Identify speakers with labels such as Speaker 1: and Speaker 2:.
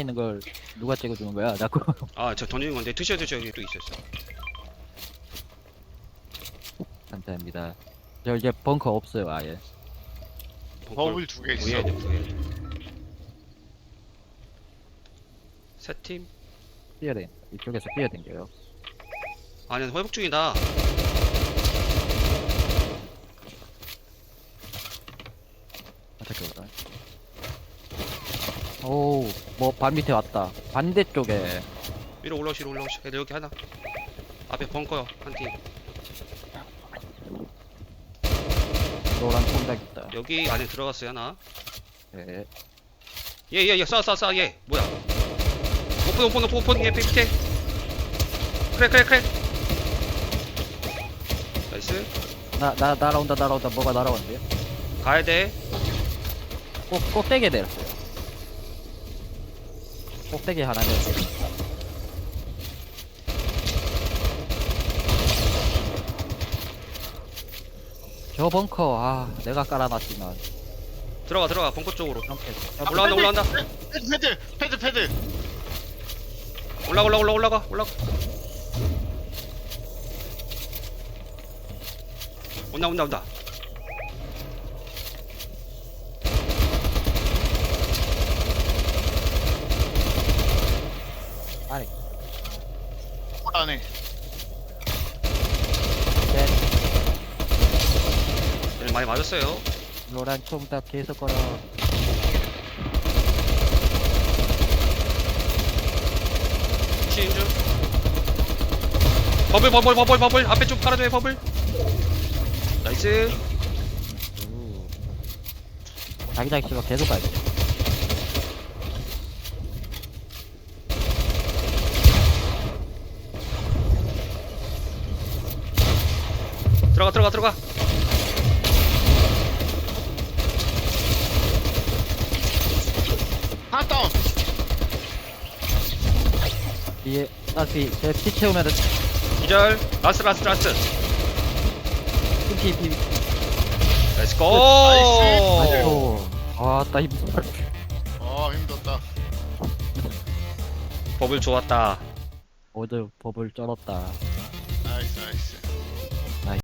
Speaker 1: 있는 걸 누가 찍어주는 거야? 자꾸.
Speaker 2: 아 저 던지는 건데 드셔 드셔 여기 또 있었어
Speaker 1: 감사합니다. 저 이제 벙커 없어요 아예.
Speaker 3: 버블 두 개 있어.
Speaker 2: 구해야 돼 구해야 세팀
Speaker 1: 뛰어댕. 이쪽에서 뛰어댕겨요.
Speaker 2: 아니 회복 중이다
Speaker 1: 어떻게 보다. 오, 뭐반 밑에 왔다. 반대쪽에.
Speaker 2: 위로 올라오시 위로 올라오시. 애들 여기 하나. 앞에 벙커요 한팀.
Speaker 1: 노란 통닭 있다.
Speaker 2: 여기 안에 들어갔어요 하나.
Speaker 1: 네.
Speaker 2: 얘얘얘 쏴쏴 쏴얘 뭐야? 오픈 오픈 오픈 오픈. 얘 밑에 크랙 크랙 크랙. 나이스.
Speaker 1: 나, 나, 날아온다, 날아온다. 뭐가 날아온대요?
Speaker 2: 가야돼.
Speaker 1: 꼭, 꼭대기에 내렸어요. 꼭대기 하나 내렸어요. 저 벙커, 아, 내가 깔아놨지만.
Speaker 2: 들어가 들어가 벙커 쪽으로
Speaker 1: 점프,
Speaker 2: 올라간다 올라간다
Speaker 3: 패드 패드 패드 패드.
Speaker 2: 올라가 올라가 올라가 올라가 올라가 온다 온다 온다
Speaker 3: 안에.
Speaker 1: 네,
Speaker 2: 얘네 많이 맞았어요
Speaker 1: 노란 통닭 계속 걸어.
Speaker 2: 시인 중 버블 버블 버블 버블 앞에 좀 깔아줘요 버블 나이스
Speaker 1: 오. 자기장 씨가 계속 가야 돼.
Speaker 2: 들어가 들어가 들어가
Speaker 3: 하나 다운.
Speaker 1: 뒤에, 다시, 제피 채우면은,
Speaker 2: 기절 라스트 라스트 라스트
Speaker 1: 피, 피, 피.
Speaker 2: 렛츠고
Speaker 3: 나이스.
Speaker 1: 아이고. 아, 따 힘들어.
Speaker 3: 어 힘들었다.
Speaker 2: 버블 좋았다
Speaker 1: 모두 법을 쩔었다.
Speaker 3: 나이스 나이스.